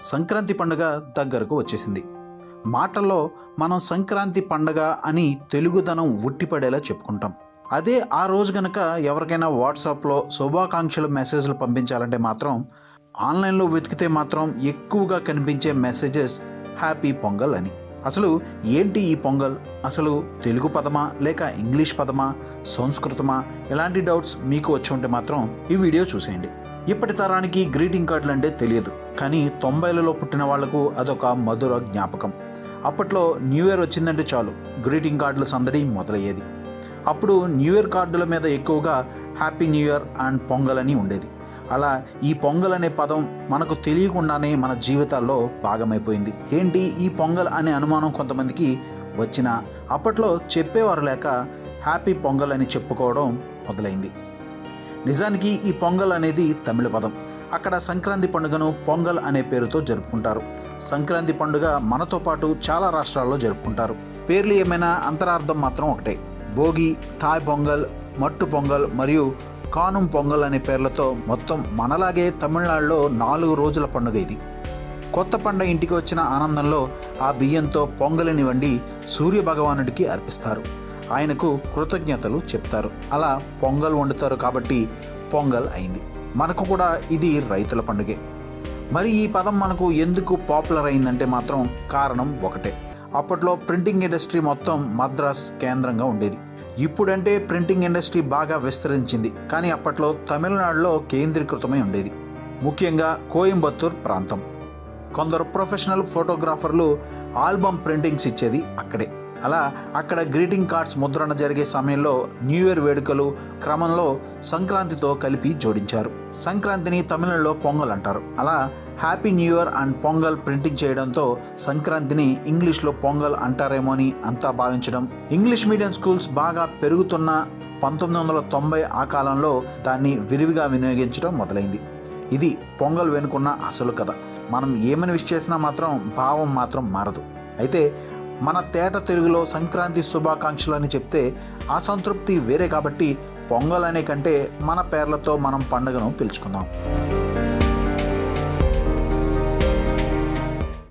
సంక్రాంతి పండుగ దగ్గరకు వచ్చేసింది. మాటల్లో మనం సంక్రాంతి పండగ అని తెలుగుదనం ఉట్టిపడేలా చెప్పుకుంటాం. అదే ఆ రోజు గనక ఎవరికైనా వాట్సాప్లో శుభాకాంక్షలు మెసేజ్లు పంపించాలంటే మాత్రం ఆన్లైన్లో వెతికితే మాత్రం ఎక్కువగా కనిపించే మెసేజెస్ హ్యాపీ పొంగల్ అని. అసలు ఏంటి ఈ పొంగల్? అసలు తెలుగు పదమా? లేక ఇంగ్లీష్ పదమా? సంస్కృతమా? ఇలాంటి డౌట్స్ మీకు వచ్చి ఉంటే మాత్రం ఈ వీడియో చూసేయండి. ఇప్పటి తరానికి గ్రీటింగ్ కార్డులు అంటే తెలియదు కానీ తొంభైలలో పుట్టిన వాళ్ళకు అదొక మధుర జ్ఞాపకం. అప్పట్లో న్యూ ఇయర్ వచ్చిందంటే చాలు గ్రీటింగ్ కార్డుల సందడి మొదలయ్యేది. అప్పుడు న్యూ ఇయర్ కార్డుల మీద ఎక్కువగా happy new year and Pongal అని ఉండేది. అలా ఈ పొంగల్ అనే పదం మనకు తెలియకుండానే మన జీవితాల్లో భాగమైపోయింది. ఏంటి ఈ పొంగల్ అనే అనుమానం కొంతమందికి వచ్చిన అప్పట్లో చెప్పేవారు లేక హ్యాపీ పొంగల్ అని చెప్పుకోవడం మొదలైంది. నిజానికి ఈ పొంగల్ అనేది తమిళ పదం. అక్కడ సంక్రాంతి పండుగను పొంగల్ అనే పేరుతో జరుపుకుంటారు. సంక్రాంతి పండుగ మనతో పాటు చాలా రాష్ట్రాల్లో జరుపుకుంటారు. పేర్లు ఏమైనా అంతరార్థం మాత్రం ఒకటే. భోగి థాయ్ పొంగల్ మట్టు పొంగల్ మరియు కానుం పొంగల్ అనే పేర్లతో మొత్తం మనలాగే తమిళనాడులో నాలుగు రోజుల పండుగ ఇది. కొత్త పండ ఇంటికి వచ్చిన ఆనందంలో ఆ బియ్యంతో పొంగలిని వండి సూర్య భగవానుడికి అర్పిస్తారు. ఆయనకు కృతజ్ఞతలు చెప్తారు. అలా పొంగల్ వండుతారు కాబట్టి పొంగల్ అయింది. మనకు కూడా ఇది రైతుల పండుగే. మరి ఈ పదం మనకు ఎందుకు పాపులర్ అయిందంటే మాత్రం కారణం ఒకటే. అప్పట్లో ప్రింటింగ్ ఇండస్ట్రీ మొత్తం మద్రాస్ కేంద్రంగా ఉండేది. ఇప్పుడంటే ప్రింటింగ్ ఇండస్ట్రీ బాగా విస్తరించింది. కానీ అప్పట్లో తమిళనాడులో కేంద్రీకృతమై ఉండేది. ముఖ్యంగా కోయంబత్తూర్ ప్రాంతం. కొందరు ప్రొఫెషనల్ ఫోటోగ్రాఫర్లు ఆల్బమ్ ప్రింటింగ్స్ ఇచ్చేది అక్కడే. అలా అక్కడ గ్రీటింగ్ కార్డ్స్ ముద్రణ జరిగే సమయంలో న్యూ ఇయర్ వేడుకలు క్రమంలో సంక్రాంతితో కలిపి జోడించారు. సంక్రాంతిని తమిళంలో పొంగల్ అంటారు. అలా happy new year and Pongal printing చేయడంతో సంక్రాంతిని ఇంగ్లీష్లో పొంగల్ అంటారేమో అని అంతా భావించడం. ఇంగ్లీష్ మీడియం స్కూల్స్ బాగా పెరుగుతున్న పంతొమ్మిది వందల తొంభై ఆ కాలంలో దాన్ని విరివిగా వినియోగించడం మొదలైంది. ఇది పొంగల్ వెనుకున్న అసలు కథ. మనం ఏమని విష్ చేసినా మాత్రం భావం మాత్రం మారదు. అయితే మన తేట తెలుగులో సంక్రాంతి శుభాకాంక్షలు అని చెప్తే అసంతృప్తి వేరే కాబట్టి పొంగల్ అనే కంటే మన పేర్లతో మనం పండుగను పిలుచుకుందాం.